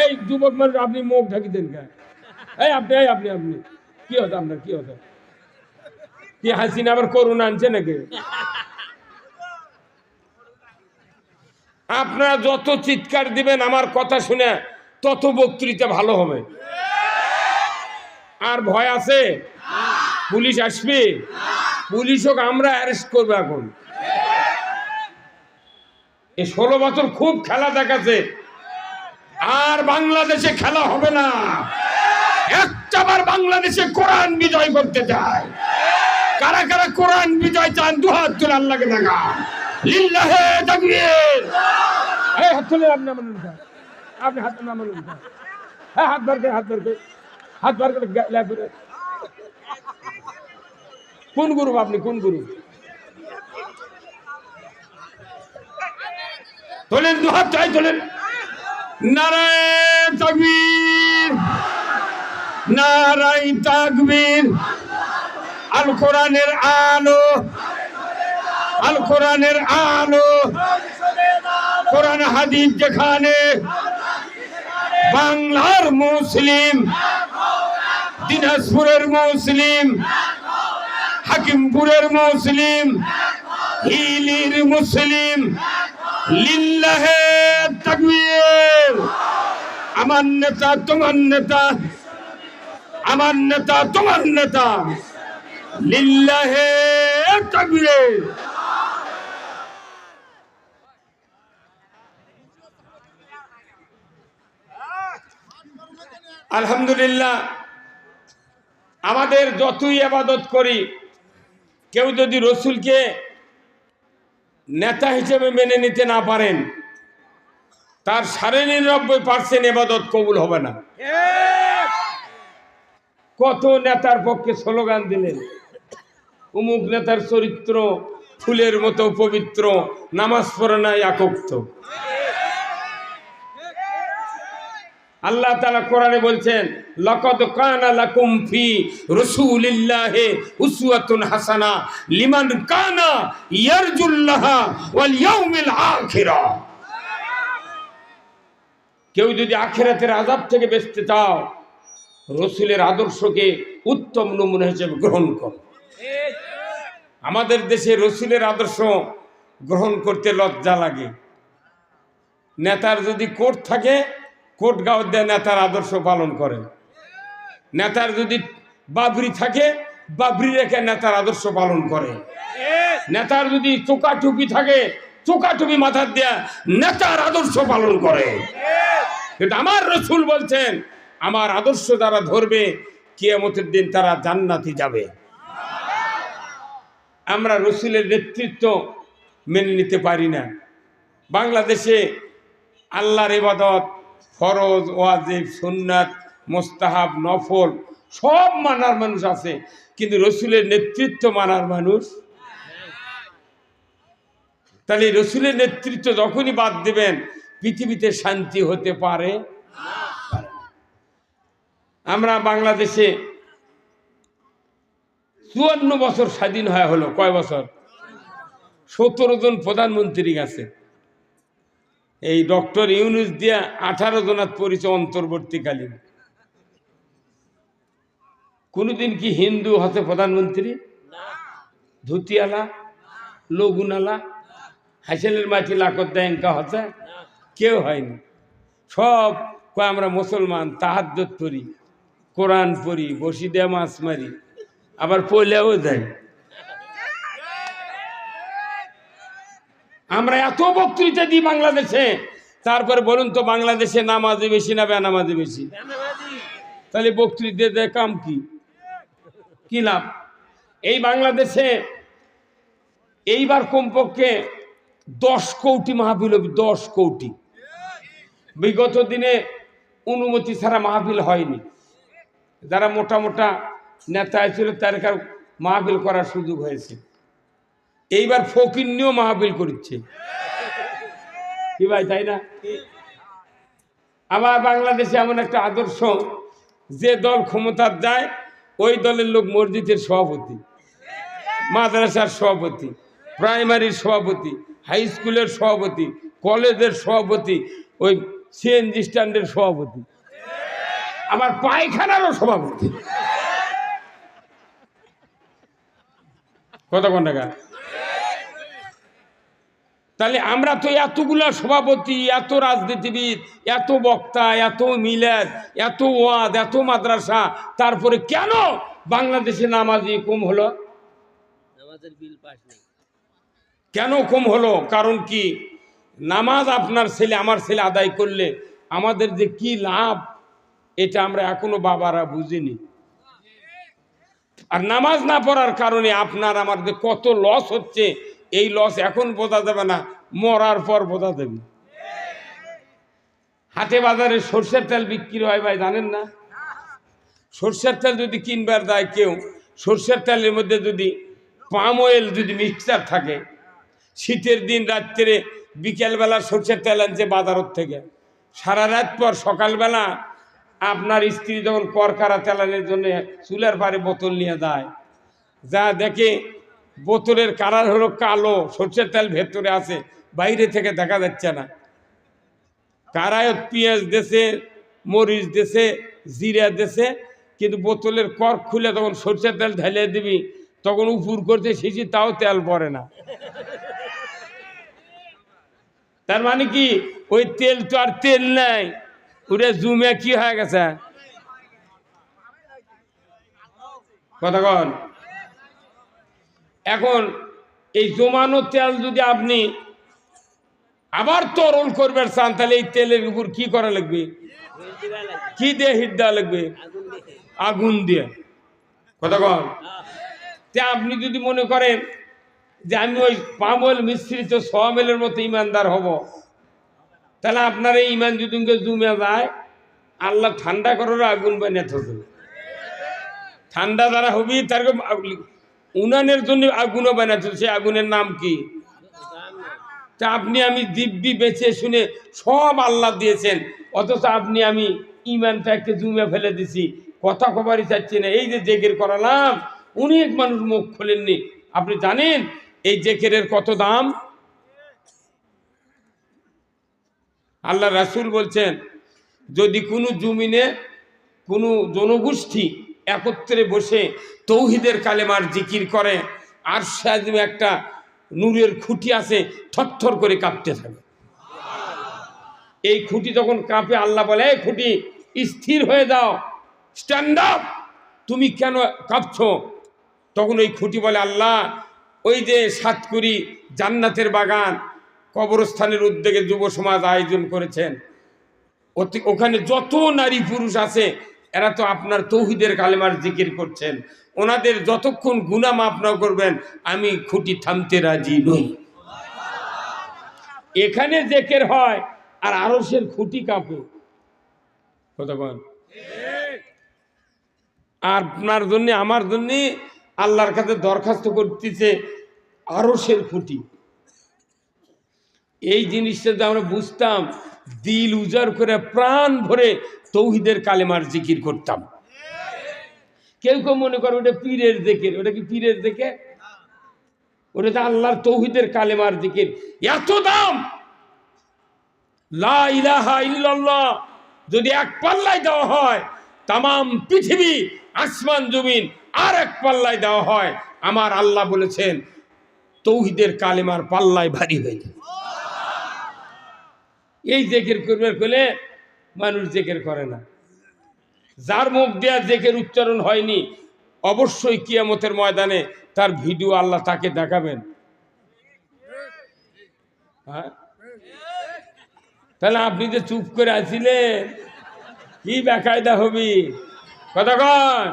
এই যুবক মানুষ, আপনি মুখ ঢাকি দেন কে এই আপনি এই আপনি আপনি। কি হতো আপনার, কি হতো কি হাসিনা আবার করুণা আনছে নাকি? আপনারা যত চিৎকার দিবেন, আমার কথা শুনে তত বক্তৃতা ভালো হবে। আর ভয় আছে? পুলিশ আসবে? পুলিশ হোক, আমরা অ্যারেস্ট করব এখন। এই ষোলো বছর খুব খেলা দেখাচ্ছে। আর বাংলাদেশে খেলা হবে না। একটাবার বাংলাদেশে কোরআন বিজয় করতে চায়। কারা কারা কোরআন বিজয় চান দু হাত তুলে আল্লাহকে দেখা। লিল্লাহে তাকবীর। এই হাত তুলে আপনি আমার আপনি হাত তুলে আমার লুকা হ্যাঁ হাত হাত হাত কোন গুরু আপনি? কোন গুরু? তোলেন দু হাত চাই তোলেন। নারায়ণ তাকবীর। নারায়ণ তাকবীর। আল কোরআনের আলো। আল কোরআনের আলো। কোরআন হাদিস যেখানে বাংলার মুসলিম, দিনাজপুরের মুসলিম, হাকিমপুরের মুসলিম, হিলির মুসলিম, লিল্লাহে আমার নেতা, তোমার নেতা। আমার নেতা, তোমার নেতা। লিল্লাহে তাকবীর। আলহামদুলিল্লাহ, আমাদের যতই আবাদত করি, কেউ যদি রসুলকে নেতা হিসেবে মেনে নিতে না পারেন তার সাড়ে নিরানব্বই পার্সেন্ট এবাদত কবুল হবে না। কত নেতার পক্ষে স্লোগান দিলেন? উমুক নেতার চরিত্র ফুলের মতো পবিত্র, নামাজ পড়ে না একক্ত। আল্লাহ তাআলা কোরআনে বলছেন, লাকাদ কানা লাকুম ফি রাসূলিল্লাহি হাসানা লিমান কানা ইয়ারজুল্লাহা ওয়াল ইয়াউমিল আখিরা। কেউ যদি আখিরাতের আযাব থেকে বেঁচতে চাও, রসুলের আদর্শকে উত্তম নমুনা হিসেবে গ্রহণ করো। আমাদের দেশে রসুলের আদর্শ গ্রহণ করতে লজ্জা লাগে। নেতার যদি কোর্ট থাকে, কোর্ট গাঁও দেয় নেতার আদর্শ পালন করে। নেতার যদি বাবরি থাকে, বাবরি রেখে নেতার আদর্শ পালন করে। নেতার যদি চোকা টুপি থাকে চোকা টুপি মাথার দেয়া নেতার আদর্শ পালন করে। কিন্তু আমার রসুল বলছেন, আমার আদর্শ যারা ধরবে, কিয়ামতের দিন তারা জান্নাতি যাবে। আমরা রসুলের নেতৃত্ব মেনে নিতে পারি না। বাংলাদেশে আল্লাহর ইবাদত, ফরজ, ওয়াজিব, সুন্নাত, মোস্তাহাব, নফল, সব মানার মানুষ আছে। কিন্তু রসুলের নেতৃত্ব মানার মানুষ তাহলে রসুলের নেতৃত্ব যখনই বাদ দেবেন, পৃথিবীতে শান্তি হতে পারে? আমরা বাংলাদেশে চুয়ান্ন বছর স্বাধীন হয়ে হলো, কয় বছর? সতেরো জন প্রধানমন্ত্রী গেছে। এই ডক্টর ইউনুস দিয়া আঠারো জনাত পরিচয় অন্তর্বর্তীকালীন। কোনোদিন কি হিন্দু হতে প্রধানমন্ত্রী? ধুতিয়ালা লগুনালা হাসেলের মাটি লাকত দেয়ঙ্কা হতে কেউ হয়নি। সব আমরা মুসলমান তাহাজ্জত পড়ি, কোরআন পড়ি বসি দেয়া মাছ মারি, আবার পয়লাও দেয়। আমরা এত বক্তৃতা দিই বাংলাদেশে, তারপরে বলুন তো বাংলাদেশে নামাজে বেশি না বেনামাজে বেশি? তাহলে বক্তৃতা দেয় কাম কি? কি লাভ? এই বাংলাদেশে এইবার কমপক্ষে দশ কোটি মাহফিল হবে দশ কোটি। বিগত দিনে অনুমতি ছাড়া মাহফিল হয়নি। যারা মোটা মোটা নেতা ছিল, তার কার মাহফিল করার সুযোগ হয়েছে। এইবার ফকির নিয়েও মাহফিল করছে কি ভাই, তাই না? আবার বাংলাদেশে এমন একটা আদর্শ, যে দল ক্ষমতার যায়, ওই দলের লোক মসজিদের সভাপতি, মাদ্রাসার সভাপতি, প্রাইমারির সভাপতি হাই স্কুলের সভাপতি, কলেজের সভাপতি, ওই সিএনজি স্ট্যান্ডের সভাপতি। আমার পায়খানারও সভাপতি। কত কোন? টাকা তাহলে আমরা তো এতগুলা সভাপতি, এত রাজনীতিবিদ, এত বক্তা, এত মিলাদ, এত ওয়াদ, এত মাদ্রাসা, তারপরে কেন বাংলাদেশে নামাজি কম হলো? নামাজের বিল নেই। কেন কম হলো? কারণ কি? নামাজ আপনার ছেলে, আমার ছেলে আদায় করলে আমাদের যে কি লাভ? এটা আমরা এখনও বাবারা বুঝিনি। আর নামাজ না পড়ার কারণে আপনার আমার যে কত লস হচ্ছে। এই লস এখন বোঝা যাবে না, মরার পর বোঝা যাবে। হাটে বাজারে সর্ষের তেল বিক্রি হয় ভাই, জানেন না? সর্ষের তেল যদি কিনবার দেয় কেউ, সর্ষের তেলের মধ্যে যদি পাম অয়েল যদি মিক্সচার থাকে শীতের দিন রাত্রে বিকেলবেলা সর্ষের তেল আনছে বাজারত থেকে। সারা রাত পর সকালবেলা আপনার স্ত্রী যখন করকারা তেলানের জন্য চুলের পারে বোতল নিয়ে যায়। যা দেখে বোতলের কালার হলো কালো, সর্ষের তেল ভেতরে আছে, বাইরে থেকে দেখা যাচ্ছে না। কারায়ত পেঁয়াজ দেশে মরিচ দেশে জিরা দেশে কিন্তু বোতলের কর খুলে তখন সর্ষের তেল ঢেলে দিবি, তখন উপর করতে শিশি তাও তেল পড়ে না। তার মানে কি? ওই তেল তো আর তেল নাই। ওটা জুমে কি হয়ে গেছে? কতক্ষণ এখন এই জমানো তেল যদি আপনি আবার তরল করবেন চান, তাহলে এই তেলের উপর কি করা লাগবে? কি দিয়ে হিট দেওয়া লাগবে? আগুন দিয়ে। কতক্ষণ তে আপনি যদি মনে করেন যে আমি ওই পাম অয়েল মিশ্রিত সোয়ামেলের মতো ইমানদার হব। তাহলে আপনার এই ইমান যদি জুমে যায়, আল্লাহ ঠান্ডা করার আগুন বানিয়ে থাকবে ঠান্ডা দ্বারা হবি, তার উনানের জন্য আগুনও বানাতে সে আগুনের নাম কি? তা আপনি আমি দিব্যি বেছে শুনে সব আল্লাহ দিয়েছেন। অথচ আপনি আমি ইমানটাকে জুমে ফেলে দিছি। কথা কবারই চাচ্ছি না। এই যে জেগের করালাম, অনেক মানুষ মুখ খোলেননি। আপনি জানেন এই জেকেরের কত দাম? আল্লাহ রাসুল বলছেন, যদি কোনো জমিনে কোনো জনগোষ্ঠী একত্রে বসে তৌহিদের কালেমার জিকির করে, আর সাজমে একটা নূরের খুঁটি আছে, থরথর করে কাঁপতে থাকে। এই খুঁটি যখন কাঁপে, আল্লাহ বলে, এই খুঁটি, স্থির হয়ে যাও। স্ট্যান্ড আপ তুমি কেন কাঁপছো? তখন ওই খুঁটি বলে, আল্লাহ ওই যে সাতকুড়ি জান্নাতের বাগান কবরস্থানের উদ্যোগে যুব সমাজ আয়োজন করেছেন। ওখানে যত নারী পুরুষ আছে, এরা তো আপনার তৌহিদের কালেমার জিকির করছেন। ওনাদের যতক্ষণ গুণা মাফ না করবেন, আমি খুঁটি থামতে রাজি নই। এখানে জেকের হয় আর আরসের খুঁটি কাঁপে। কতক্ষণ আপনার জন্য, আমার জন্য আল্লাহর কাছে দরখাস্ত করতেছে আরসের খুঁটি। এই জিনিসটা যদি আমরা বুঝতাম, দিল উজাড় করে প্রাণ ভরে তৌহিদের কালেমার জিকির করতাম। কেউ কেউ মনে করে ওটা পীরের দেখে ওটা কি পীরের দেখে ওটা তো আল্লাহর তৌহিদের কালেমার জিকির। এত দাম! যদি এক পাল্লায় দেওয়া হয় তাম পৃথিবী, আসমান, জমিন আর এক পাল্লায় দেওয়া হয়। আমার আল্লাহ বলেছেন, তৌহিদের কালেমার পাল্লায় ভারী হয়ে যায় এই জেকের করবে বলে মানুষ জেকের করে না। যার মুখ দেয়া জেকের উচ্চারণ হয়নি, অবশ্যই কিয়ামতের ময়দানে তার ভিডিও আল্লাহ তাকে দেখাবেন। হ্যাঁ? তাহলে আপনি যে চুপ করে আছিলেন, কি বেকায়দা হবি? কতক্ষণ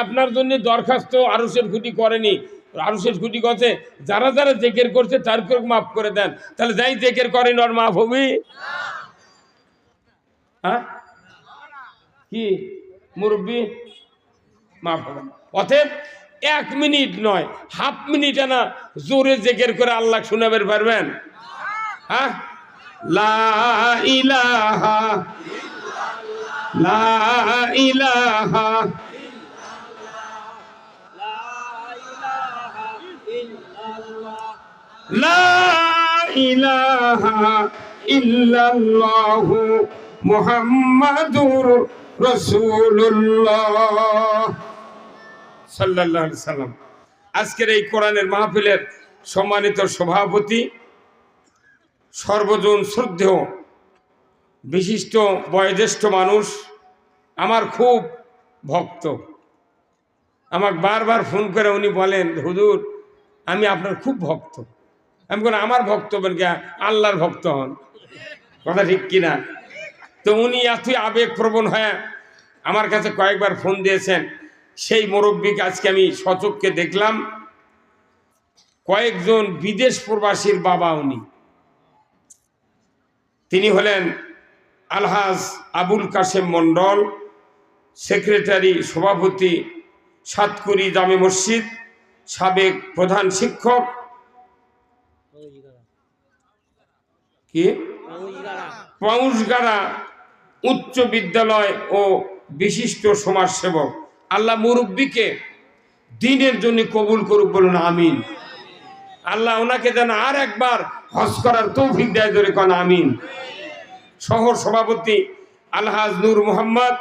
আপনার জন্য দরখাস্ত আরসের খুঁটি করেনি। আরসের খুঁটি করছে, যারা যারা জেকের করছে তারপর মাফ করে দেন। তাহলে যাই জেকের করেন ওর মাফ হবি হ্যাঁ? কি? মুরব্বী? মাফ হবে অতএব এক মিনিট নয়, হাফ মিনিট না, জোরে জেকের করে আল্লাহ শোনাবেন পারবেন হ্যাঁ? লা ইলাহা লা ইলাহা লা ইলাহা আজকের এই কোরআনের মাহফিলের সম্মানিত সভাপতি, সর্বজন শ্রদ্ধেয়, বিশিষ্ট, বয়োজ্যেষ্ঠ মানুষ, আমার খুব ভক্ত। আমাকে বারবার ফোন করে উনি বলেন, হুজুর, আমি আপনার খুব ভক্ত। আমি বলি আমার ভক্ত বলেন কে আল্লাহর ভক্ত হন। কথা ঠিক কিনা? তো উনি এতই আবেগপ্রবণ হয়ে আমার কাছে কয়েকবার ফোন দিয়েছেন। সেই মুরব্বীকে আজকে আমি সচককে দেখলাম। কয়েকজন বিদেশ প্রবাসীর বাবা উনি। তিনি হলেন আলহাজ আবুল কাশেম মণ্ডল, সেক্রেটারি সভাপতি সাতকুরি জামে মসজিদ, সাবেক প্রধান শিক্ষক কি? পাউসগাড়া উচ্চ বিদ্যালয় ও বিশিষ্ট সমাজসেবক। আল্লাহ মুরব্বীকে দিনের জন্য কবুল করুক বলুন, আমিন। আল্লাহ ওনাকে যেন আর একবার হজ করার তৌফিক দেয় ধরে কন, আমিন। শহর সভাপতি আলহাজ নূর মোহাম্মদ,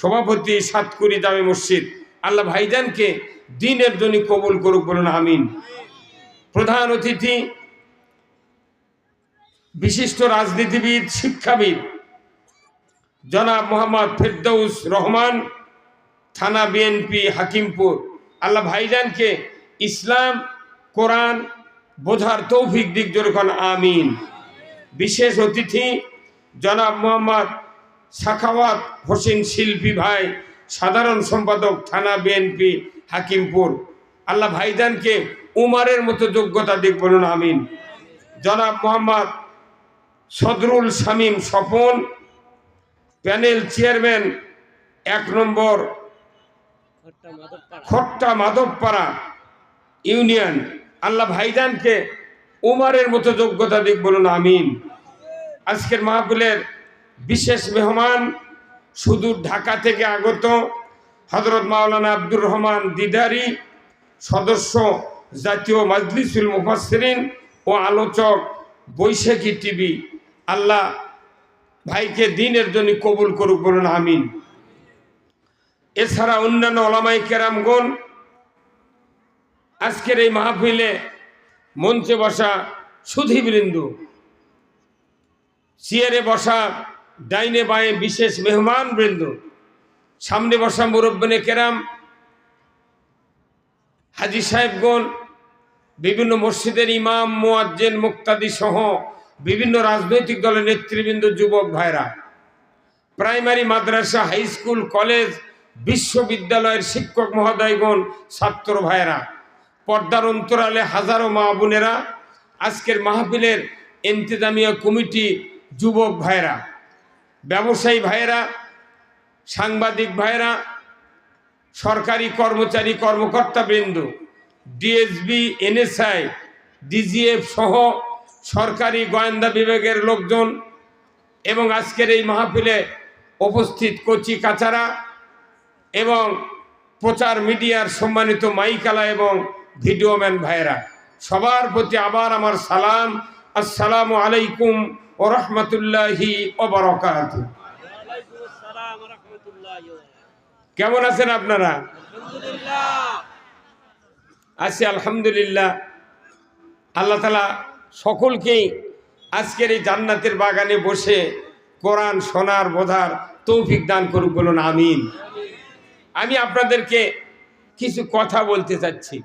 সভাপতি সাতকুরি জামে মসজিদ। আল্লাহ ভাইজানকে দিনের জন্য কবুল করুক বলুন, আমিন। প্রধান অতিথি বিশিষ্ট রাজনীতিবিদ, শিক্ষাবিদ। জনাব মোহাম্মদ ফেরদৌস রহমান, থানা বিএনপি হাকিমপুর। আল্লাহ ভাইজানকে ইসলাম, কোরআন বোঝার তৌফিক দিক যেরকম আমিন। বিশেষ অতিথি জনাব মোহাম্মদ সাখাওয়াত হোসেন শিল্পী ভাই, সাধারণ সম্পাদক থানা বিএনপি হাকিমপুর। আল্লাহ ভাইজানকে উমারের মতো যোগ্যতা দিক বলুন, আমিন। জনাব মোহাম্মদ সদরুল শামীম স্বপন, প্যানেল চেয়ারম্যান এক নম্বর, খট্টা মাধবপাড়া ইউনিয়ন। আল্লাহ ভাইজানকে উমারের মতো যোগ্যতা দিক বলুন, আমিন। আজকের মাহফিলের বিশেষ মেহমান সুদূর ঢাকা থেকে আগত হজরত মাওলানা আব্দুর রহমান দিদারি, সদস্য জাতীয় মাজলিসুল মুফাসসিরিন ও আলোচক বৈশাখী টিভি। আল্লাহ ভাইকে দিনের জন্য কবুল করুক বলুন, আমিন। এছাড়া অন্যান্য ওলামাই কেরামগণ আজকের এই মাহফিলে মঞ্চে বসা সুধীবৃন্দ, চেয়ারে বসা, ডাইনে বাঁয়ে বিশেষ মেহমান বৃন্দ সামনে বসা মুরব্বনে কেরাম, হাজি সাহেবগণ, বিভিন্ন মসজিদের ইমাম, মোয়াজ্জেন, মুক্তাদি সহ বিভিন্ন রাজনৈতিক দলের নেতৃবৃন্দ, যুবক ভাইরা, প্রাইমারি মাদ্রাসা, হাই স্কুল, কলেজ, বিশ্ববিদ্যালয়ের শিক্ষক মহোদয়গণ ছাত্র ভাইরা, পর্দার অন্তরালে হাজারো মা বোনেরা, আজকের মাহফিলের ইন্তেজামিয়া কমিটি যুবক ভাইরা, ব্যবসায়ী ভাইরা, সাংবাদিক ভাইরা, সরকারি কর্মচারী কর্মকর্তা বৃন্দ ডিএসবি, এনএসআই, ডিজিএফ সহ সরকারি গোয়েন্দা বিভাগের লোকজন এবং আজকের এই মাহফিলে উপস্থিত কচি কাচারা এবং প্রচার মিডিয়ার সম্মানিত মাইকালা এবং ভিডিওম্যান ভাইরা সবার প্রতি আবার আমার সালাম। আসসালামু আলাইকুম ও রহমতুল্লাহি ওবরকাত কেমন আছেন আপনারা? আছি আলহামদুলিল্লাহ। আল্লাহ তালা সকলকেই আজকের এই জান্নাতের বাগানে বসে কোরআন সোনার বোধার তৌফিক দান করুক বলুন, আমিন। আমি আপনাদেরকে কিছু কথা বলতে চাচ্ছি।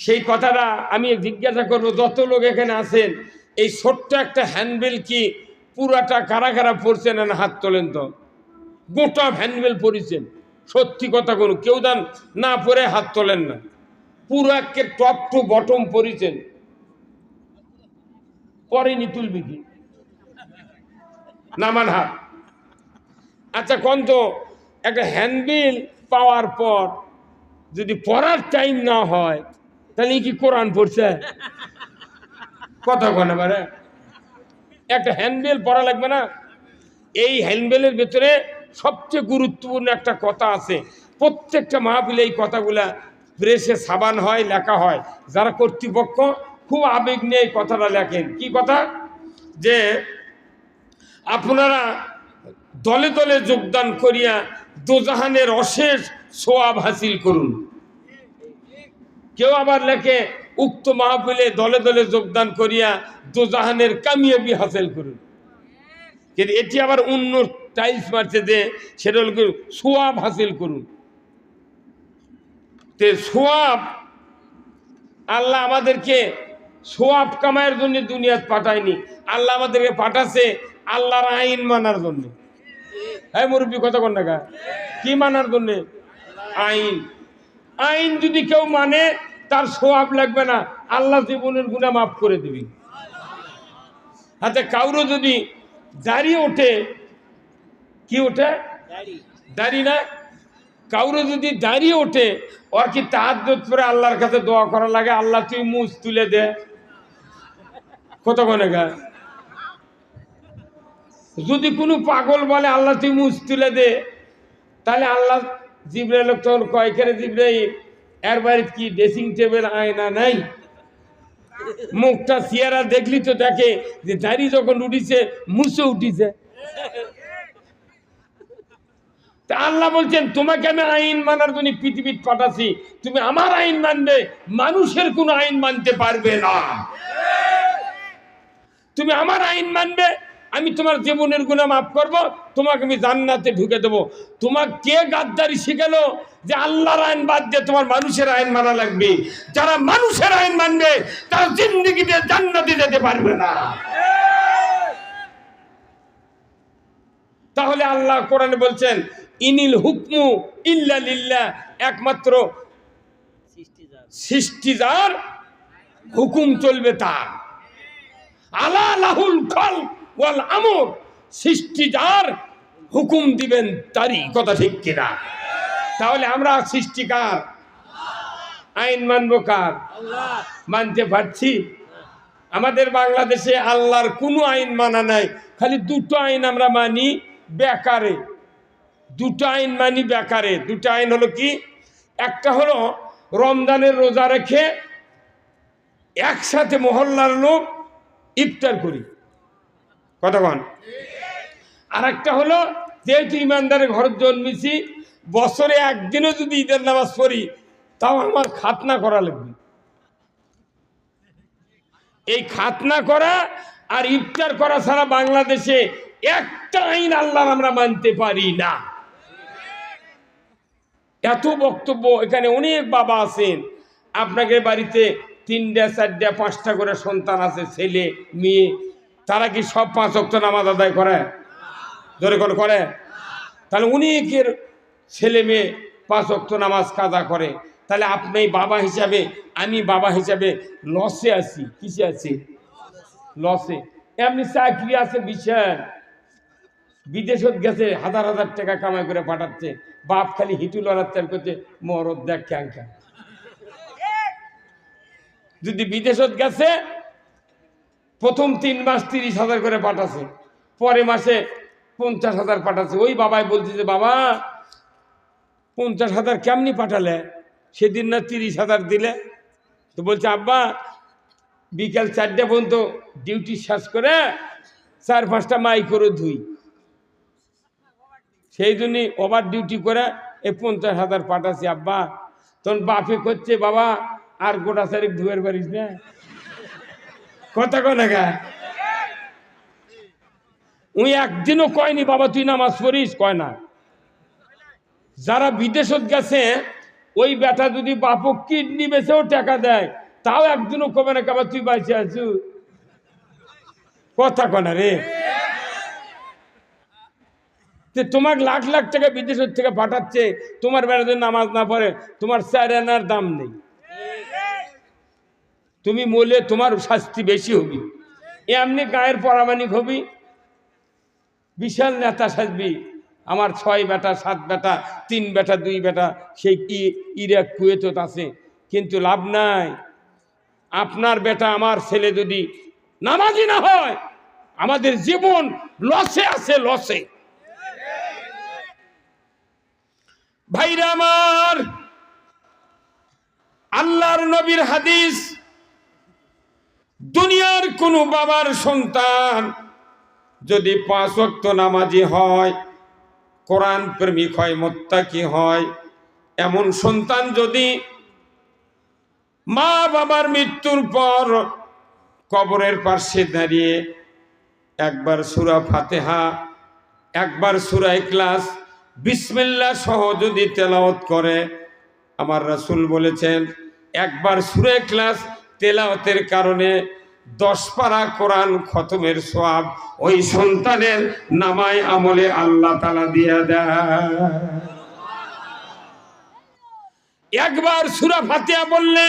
সেই কথাটা আমি জিজ্ঞাসা করব, যত লোক এখানে আছেন, এই ছোট্ট একটা হ্যান্ডবেল কি পুরাটা কারা কারা পড়ছেন না হাত তোলেন তো? গোটা হ্যান্ডবেল পড়েছেন সত্যি কথা কোনো কেউ দান না পরে হাত তোলেন না। পুরো একে টপ টু বটম পড়েছেন পরেনি তুলবি কি নামান হাত। আচ্ছা কোন তো? একটা হ্যান্ডবিল পাওয়ার পর যদি পড়ার টাইম না হয়, তাহলে কি কোরআন পড়ছে? কথা কন এবারে একটা হ্যান্ডবেল পড়া লাগবে না? এই হ্যান্ডবেলের ভেতরে সবচেয়ে গুরুত্বপূর্ণ একটা কথা আছে। প্রত্যেকটা মাহফিলে এই কথাগুলা প্রেসে সাবান হয়, লেখা হয়। যারা কর্তৃপক্ষ খুব আবেগ নিয়ে এই কথাটা লেখেন। কি কথা? যে আপনারা দলে দলে যোগদান করিয়া দোজাহানের অশেষ সোয়াব হাসিল করুন। কেউ আবার লেখে, উক্ত মাহফিলে দলে দলে যোগদান করিয়া দোজাহানের কামিয়াবি হাসিল করুন। কিন্তু এটি আবার অন্য টাইলস মারছে যে, সেটা হল সোয়াব হাসিল করুন। তে সোয়াব, আল্লাহ আমাদেরকে সোয়াব কামায়ের জন্য দুনিয়াত পাঠায়নি। আল্লাহ আমাদেরকে পাঠাছে আল্লাহর আইন মানার জন্য। হ্যাঁ মুরব্বী, কথা কোন টাকা কি মানার জন্য? আইন। আইন যদি কেউ মানে তার সোয়াব লাগবে না। আল্লাহ জীবনের গুণা মাফ করে দিবি। হাতে কাউরো যদি দাঁড়িয়ে ওঠে, কি ওঠে? দাঁড়ি না? কাউরে যদি দাঁড়িয়ে ওঠে, ওর কি তার করে আল্লাহর কাছে দোয়া করা লাগে? আল্লাহ, তুই মুজ তুলে দে। কতক্ষণে গা। যদি কোনো পাগল বলে, আল্লাহ, তুই মুজ তুলে দে, তাহলে আল্লাহ জিব্রাইল তখন কয় করে জিব্রাইল? এর বাড়িতে কি ড্রেসিং টেবিল আয়না নাই? মুখটা চেয়ারা দেখলি তো দেখে যে দাঁড়িয়ে যখন উঠিছে, মুছে উঠিছে। তা আল্লাহ বলছেন, তোমাকে আমি আইন মানার জন্য পৃথিবীর পাঠাচ্ছি। তুমি আমার আইন মানবে মানুষের কোনো আইন মানতে পারবে না। তুমি আমার আইন মানবে, আমি তোমার জীবনের গুণা মাফ করব, তোমাকে আমি জান্নাতে ঢুকে দেবো। তোমার কে গাদ্দারি শিখালো যে আল্লাহর আইন বাদ দিয়ে তোমার মানুষের আইন মানা লাগবে? যারা মানুষের আইন মানবে, তারা জিন্দগিতে জান্নাতে যেতে পারবে না। তাহলে আল্লাহ কোরআনে বলছেন ইনিল হুকমু ইল্লা লিল্লা, একমাত্র সৃষ্টি যার হুকুম চলবে তার। আলা লাহুল খল ওয়াল আমর সৃষ্টি যার হুকুম দিবেন তারই, কথা ঠিক কিনা? তাহলে আমরা সৃষ্টিকার আইন মানব কার? মানতে পারছি? আমাদের বাংলাদেশে আল্লাহর কোনো আইন মানা নাই, খালি দুটো আইন আমরা মানি, বেকারে। দুটো আইন মানি বেকারে। দুটো আইন হলো কি? একটা হলো রমজানের রোজা রেখে একসাথে মহল্লার লোক ইফতার করি। কতক্ষণ আর একটা হলো যেহেতু ইমানদারের ঘর জন্মেছি, বছরে একদিনও যদি ঈদের নামাজ পড়ি, তাও আমার খাতনা করা লাগবে। এই খাতনা করা আর ইফতার করা ছাড়া বাংলাদেশে একটা আইন আল্লাহ আমরা মানতে পারি না। এত বক্তব্য, এখানে অনেক বাবা আছেন। আপনাকে বাড়িতে তিনটা, চারটা, পাঁচটা করে সন্তান আছে, ছেলে, মেয়ে। তারা কি সব পাঁচ অক্ট নামাজ আদায় করে? ধরে করে করে। তাহলে অনেকের ছেলে মেয়ে পাঁচ অক্ট নামাজ কাজা করে। তাহলে আপনি বাবা হিসাবে, আমি বাবা হিসাবে লসে আছি, কিসে আছি? লসে এমনি চাকরি আছে, বিশাল। বিদেশত গেছে, হাজার হাজার টাকা কামাই করে পাঠাচ্ছে। বাপ খালি হিটু লড়াচ্ছেন করছে মরদ দেখ যদি বিদেশত গেছে, প্রথম তিন মাস তিরিশ হাজার করে পাঠাছে পরে মাসে পঞ্চাশ হাজার পাঠাচ্ছে ওই বাবাই বলছে যে, বাবা, পঞ্চাশ হাজার কেমনি পাঠালে? সেদিন না তিরিশ হাজার দিলে? তো বলছে, আব্বা, বিকেল চারটে পর্যন্ত ডিউটি শেষ করে চার পাঁচটা মাই করে ধুই। সেই জন্যই ওভার ডিউটি করে এই পঞ্চাশ হাজার পাঠাচ্ছি আব্বা। তখন বাপে করছে বাবা, আর গোটা তারিখ ধুয়ের পারিস না? কথা গা। উনি একদিনও কয়নি, বাবা, তুই নামাজ পড়িস? কয় না। যারা বিদেশত গেছে, ওই বেটা যদি বাপক কিডনি বেছেও টাকা দেয়, তাও একদিনও কবে না কাবা তুই বাইসে আছু? কথা কনা রে। যে তোমাকে লাখ লাখ টাকা বিদেশের থেকে পাঠাচ্ছে, তোমার বেড়াতে নামাজ না পড়ে, তোমার চার আনার দাম নেই। তুমি মলে তোমার শাস্তি বেশি হবি। এমনি গায়ের পরামানিক হবি, বিশাল নেতা সাজবি, আমার ছয় বেটা, সাত বেটা, তিন বেটা, দুই বেটা, সেই ইরাক কুয়েতত আছে, কিন্তু লাভ নাই। আপনার বেটা, আমার ছেলে যদি নামাজি না হয়, আমাদের জীবন লসে আছে লসে ভাইরা আমার, আল্লাহর নবীর হাদিস, দুনিয়ার কোনো বাবার সন্তান যদি পাঁচ ওয়াক্ত নামাজি হয়, কোরআন প্রেমিক হয়, মোত্তাকি হয়, এমন সন্তান যদি মা বাবার মৃত্যুর পর কবরের পাশে দাঁড়িয়ে একবার সুরা ফাতেহা, একবার সুরা ইখলাস বিসমিল্লাহ সহ যদি তেলাওয়াত করে, আমার রাসুল বলেছেন, একবার সুরে ক্লাস তেলাওয়াতের কারণে দশ পারা কোরআন খতমের সোয়াব ওই সন্তানের নামায় আমলে আল্লাহ তালা দিয়া দেয়। একবার সুরা ফাতিয়া বললে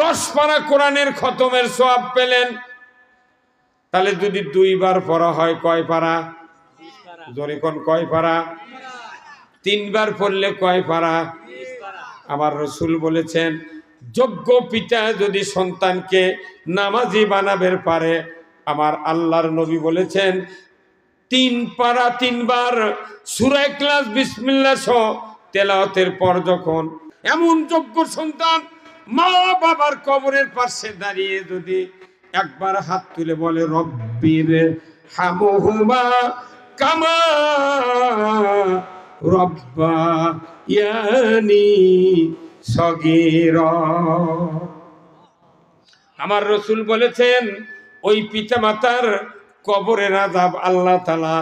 দশ পারা কোরআনের খতমের সোয়াব পেলেন। তাহলে যদি দুইবার পড়া হয় কয় পারা? বিশ পারা জোরে কোন কয় পারা? তিনবার পড়লে কয় পারা? আমার রসুল বলেছেন, যোগ্য পিতা যদি সন্তানকে নামাজি বানাবের পারে, আমার আল্লাহর নবী বলেছেন, তিন পারা তিনবার সুরায় ক্লাস বিসমিল্লা সহ তেলাওয়াতের পর যখন এমন যোগ্য সন্তান মা বাবার কবরের পাশে দাঁড়িয়ে যদি একবার হাত তুলে বলে রব্বির হামুহুমা কামা রব্বা ইয়ানি সগীর। আমার রসুল বলেছেন ওই পিতা মাতার কবরের আজাব আল্লাহ তালা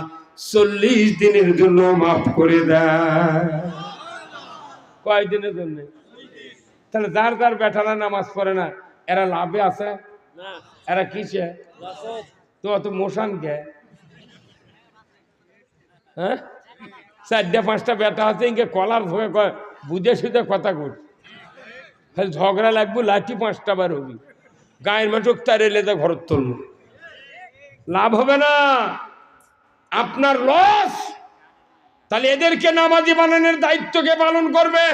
চল্লিশ দিনের জন্য মাফ করে দেয়। কয় দিনের জন্য? তাহলে যার যার বেটারা নামাজ পড়ে না এরা লাভে আছে? এরা কিসে? তো অত মোশান কে হ্যাঁ? চারটা, পাঁচটা বেটা আছে ইনকে কলার বুঝে সুঝে কথা কর খালি ঝগড়া লাগবো, লাঠি পাঁচটা বার হবি। গায়ের মাঠক তার এলে তো ঘর তুলব। লাভ হবে না। আপনার লস। তাহলে এদেরকে নামাজি বানানোর দায়িত্বকে পালন করবে?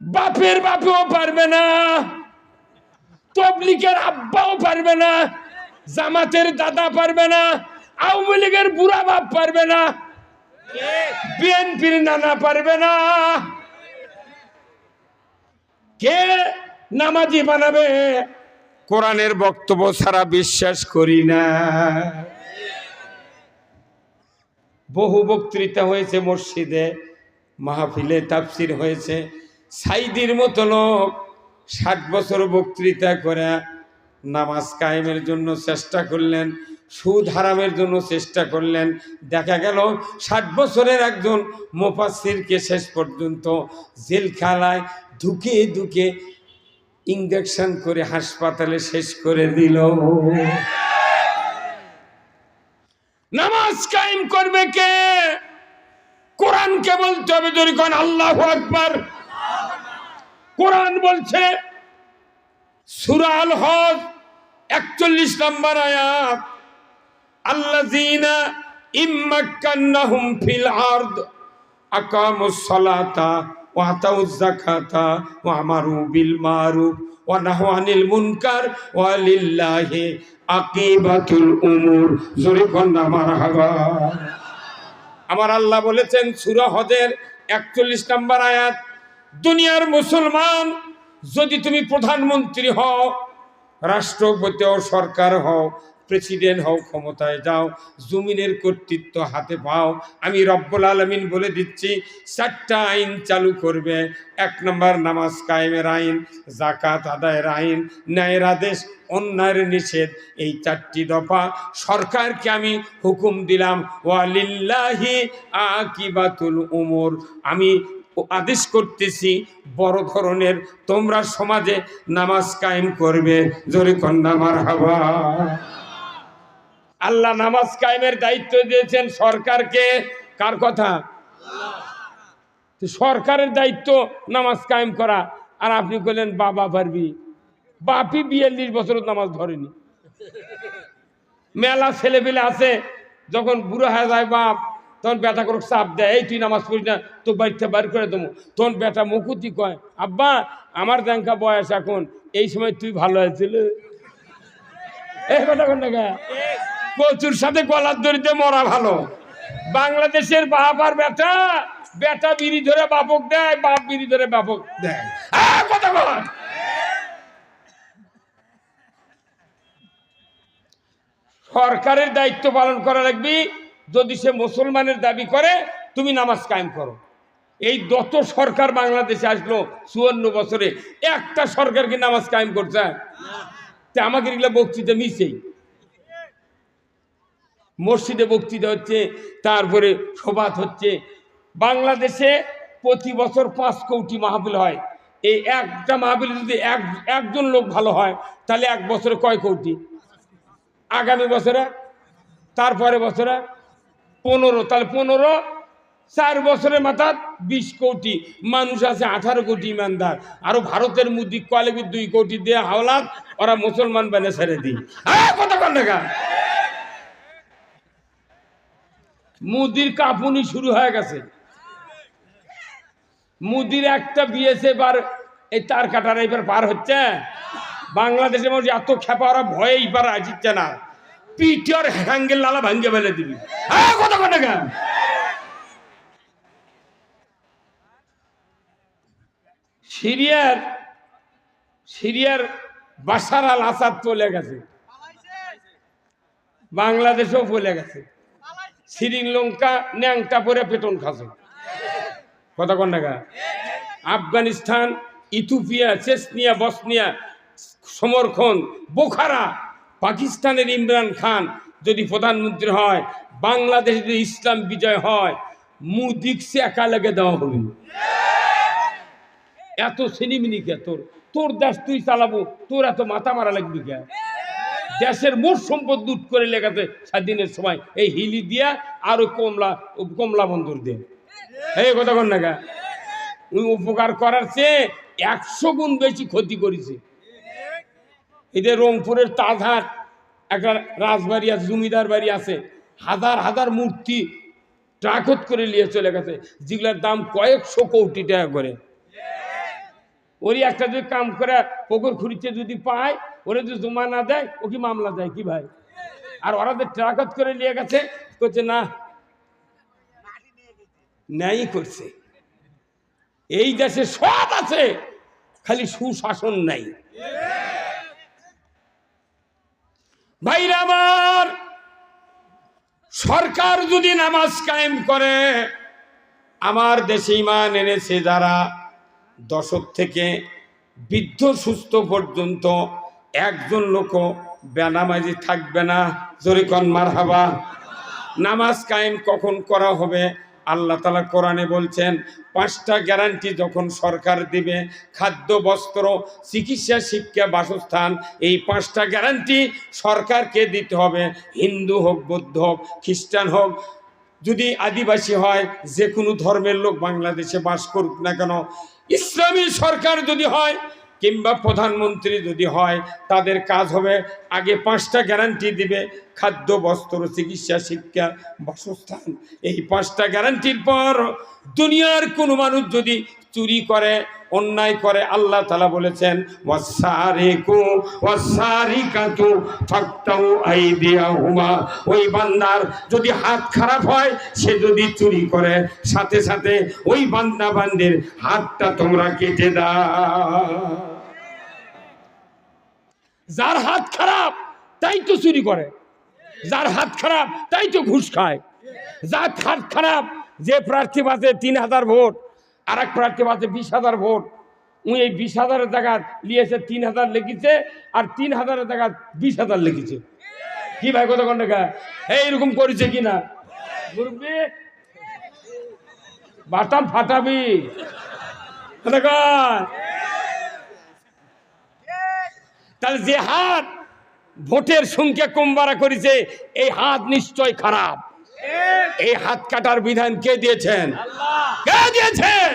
বাপের বাপেও পারবে না। তবলিকের আব্বাও পারবে না। জামাতের দাদা পারবে না, আওয়ামী লীগের বুড়া বাপ পারবে না, বিএনপির নানা পারবে না। কে নামাজি বানাবে? কোরআনের বক্তব্য ছাড়া বিশ্বাস করি না। বহু বক্তৃতা হয়েছে মসজিদে, মাহফিলে তাফসির হয়েছে। সাইদির মতো লোক ষাট বছর বক্তৃতা করে নামাজ কায়েমের জন্য চেষ্টা করলেন, সুদ হারামের জন্য চেষ্টা করলেন। দেখা গেল ষাট বছরের একজন মোফাসিরকে শেষ পর্যন্ত জেলখানায় ধুকে ধুকে ইঞ্জেকশন করে হাসপাতালে শেষ করে দিল। নামাজ কায়েম করবে কে? কোরআনকে বলতে হবে যদি কোন, আল্লাহ আকবার। কোরআন বলছে সুরাল হজ, একচল্লিশ নম্বর আয়াত। আল্লাযীনা ইম্মাক্কান্নাহুম ফিল আরদ, আকামুস বিল ওয়া মুনকার ওয়া আমার আল্লাহ বলেছেন, সূরা হজের একচল্লিশ নম্বর আয়াত, দুনিয়ার মুসলমান যদি তুমি প্রধানমন্ত্রী হও, রাষ্ট্রপতি ও সরকার হও, প্রেসিডেন্ট হও, ক্ষমতায় যাও, জমিনের কর্তৃত্ব হাতে পাও, আমি রব্বুল আলমিন বলে দিচ্ছি, চারটা আইন চালু করবে। এক নম্বর, নামাজ কায়েমের আইন জাকাত আদায়ের আইন, ন্যায়ের আদেশ, অন্যায়ের নিষেধ। এই চারটি দফা সরকারকে আমি হুকুম দিলাম, ওয়ালিল্লাহি আকিবাতুল উমর। আমি আদেশ করতেছি, বড় ধরনের তোমরা সমাজে নামাজ কায়েম করবে। জোরে কন্যা মার হাওয়া আল্লাহ নামাজ কায়েমের দায়িত্ব দিয়েছেন সরকারকে। কার কথা? সরকারের দায়িত্ব নামাজ কায়েম করা। আর আপনি বললেন, বাবা পারবি। বাপি বিয়াল্লিশ বছর নামাজ ধরেনি। মেলা ছেলেপেলে আছে, যখন বুড়ো হয়ে যায় বাপ তখন বেটা করে চাপ দেয়, এই তুই নামাজ পড়িস না তো বাড়িতে বার করে দেবো। তখন বেটা মুকুতি কয়, আব্বা, আমার দেখা বয়স এখন, এই সময় তুই ভালো হয়েছিল এই কচুর সাথে গলার দড়িতে মরা ভালো। বাংলাদেশের বাপ আর বেটা বেটা বিড়ি ধরে বাপক দেয়, বাপ বিড়ি ধরে বাপক দেয়। কথা কর সরকারের দায়িত্ব পালন করা লাগবে যদি সে মুসলমানের দাবি করে, তুমি নামাজ কায়েম করো। এই যত সরকার বাংলাদেশে আসলো চুয়ান্ন বছরে, একটা সরকার কি নামাজ কায়েম করছে? তা আমাকে এগুলো বক্তৃতা মিশেই মসজিদে বক্তৃতা হচ্ছে, তারপরে সবাত হচ্ছে। বাংলাদেশে প্রতি বছর পাঁচ কোটি মাহফিল হয়। এই একটা মাহফিলে যদি এক, একজন লোক ভালো হয়, তাহলে এক বছরে কয় কোটি? আগামী বছরে? তারপরে বছরে? পনেরো, তাহলে পনেরো, চার বছরের মাথায় বিশ কোটি। মানুষ আছে আঠারো কোটি ইমানদার। আরও ভারতের মুদি কলেবি দুই কোটি দিয়ে হাওলাত ওরা মুসলমান বেনে ছেড়ে দিই। কন দেখা মুদির কাপুনি শুরু হয়ে গেছে। মুদির একটা বিয়েছে এবার এই তার কাটার এবার পার হচ্ছে। বাংলাদেশের মধ্যে এত খেপা ওরা ভয়ে এবার আসছে না। পিটিওর হ্যাঙ্গেল লালা ভাঙ্গে ফেলে দিবি। কথা কথা গান সিরিয়ার সিরিয়ার বাসার আল আসাদ চলে গেছে। বাংলাদেশেও চলে গেছে। শ্রীলঙ্কা ন্যাংটা পরে পেটন খাসে কথা কন? টাকা Afghanistan, Ethiopia, Chechnya, Bosnia Samarkand Bukhara পাকিস্তানের ইমরান খান যদি প্রধানমন্ত্রী হয়, বাংলাদেশে যদি ইসলাম বিজয় হয় মুদিক সে একা লেগে দেওয়া হবে। এত সিনিমিনি কে তোর? তোর দেশ তুই চালাবো, তোর এত মাথা মারা লাগবি কে? দেশের মোট সম্পদ লুট করে লেগেছে স্বাধীনের সময়। এই হিলি দিয়া আর ওই কমলা কমলা বন্দর দিয়ে এই কথা কন না ওই উপকার করার চেয়ে একশো গুণ বেশি ক্ষতি করেছে। এদের রংপুরের তাজহাট, একটা রাজবাড়ি আছে, জমিদার বাড়ি আছে, হাজার হাজার মূর্তি ট্রাকত করে নিয়ে চলে গেছে, যেগুলোর দাম কয়েকশো কোটি টাকা করে। ওরই একটা যদি কাম করে পুকুর খুঁড়িতে যদি পায়, ওরা যদি জমা না দেয়, ও কি মামলা দেয় কি ভাই? আর ওরা যে ট্রাকত করে নিয়ে গেছে করছে না, ন্যায় করছে। এই দেশে সব আছে, খালি সুশাসন নাই। ভাইরা আমার, সরকার যদি নামাজ কায়েম করে, আমার দেশে ইমান এনেছে যারা দশক থেকে বৃদ্ধ, সুস্থ পর্যন্ত একজন লোক বেনামাজি থাকবে না। জোরে কন মার হাবা নামাজ কায়েম কখন করা হবে? আল্লাহ তালা কোরআনে বলছেন, পাঁচটা গ্যারান্টি যখন সরকার দিবে, খাদ্য, বস্ত্র, চিকিৎসা, শিক্ষা, বাসস্থান, এই পাঁচটা গ্যারান্টি সরকারকে দিতে হবে। হিন্দু হোক, বৌদ্ধ হোক, খ্রিস্টান হোক, যদি আদিবাসী হয়, যে কোনো ধর্মের লোক বাংলাদেশে বাস করুক না কেন, ইসলামী সরকার যদি হয় কিংবা প্রধানমন্ত্রী যদি হয়, তাদের কাজ হবে আগে পাঁচটা গ্যারান্টি দিবে খাদ্য বস্ত্র চিকিৎসা, শিক্ষা, বাসস্থান, এই পাঁচটা গ্যারান্টির পর দুনিয়ার কোনো মানুষ যদি চুরি করে, অন্যায় করে, আল্লাহ তালা বলেছেন ওই বান্দার যদি হাত খারাপ হয়, সে যদি চুরি করে, সাথে সাথে ওই বান্দা বান্দির হাতটা তোমরা কেটে দাও। যার হাত খারাপ, তাই তো চুরি করে। যার হাত খারাপ, তাই তো ঘুষ খায়। যার হাত খারাপ, যে প্রার্থী পাচ্ছে তিন হাজার ভোট আর এক প্রার্থী পাচ্ছে বিশ হাজার ভোট। উনি এই বিশ হাজারের জায়গা লিয়েছে, তিন হাজার লিখেছে আর তিন হাজারের জায়গা বিশ হাজার লিখেছে কি ভাই কত ঘণ্টা এইরকম করেছে কি না? মুরব্বী, বাটাম ফাটাবি। তাহলে যে হাত ভোটের সংখ্যা কম বাড়া করেছে এই হাত নিশ্চয় খারাপ। এই হাত কাটার বিধান কে দিয়েছেন? কে দিয়েছেন?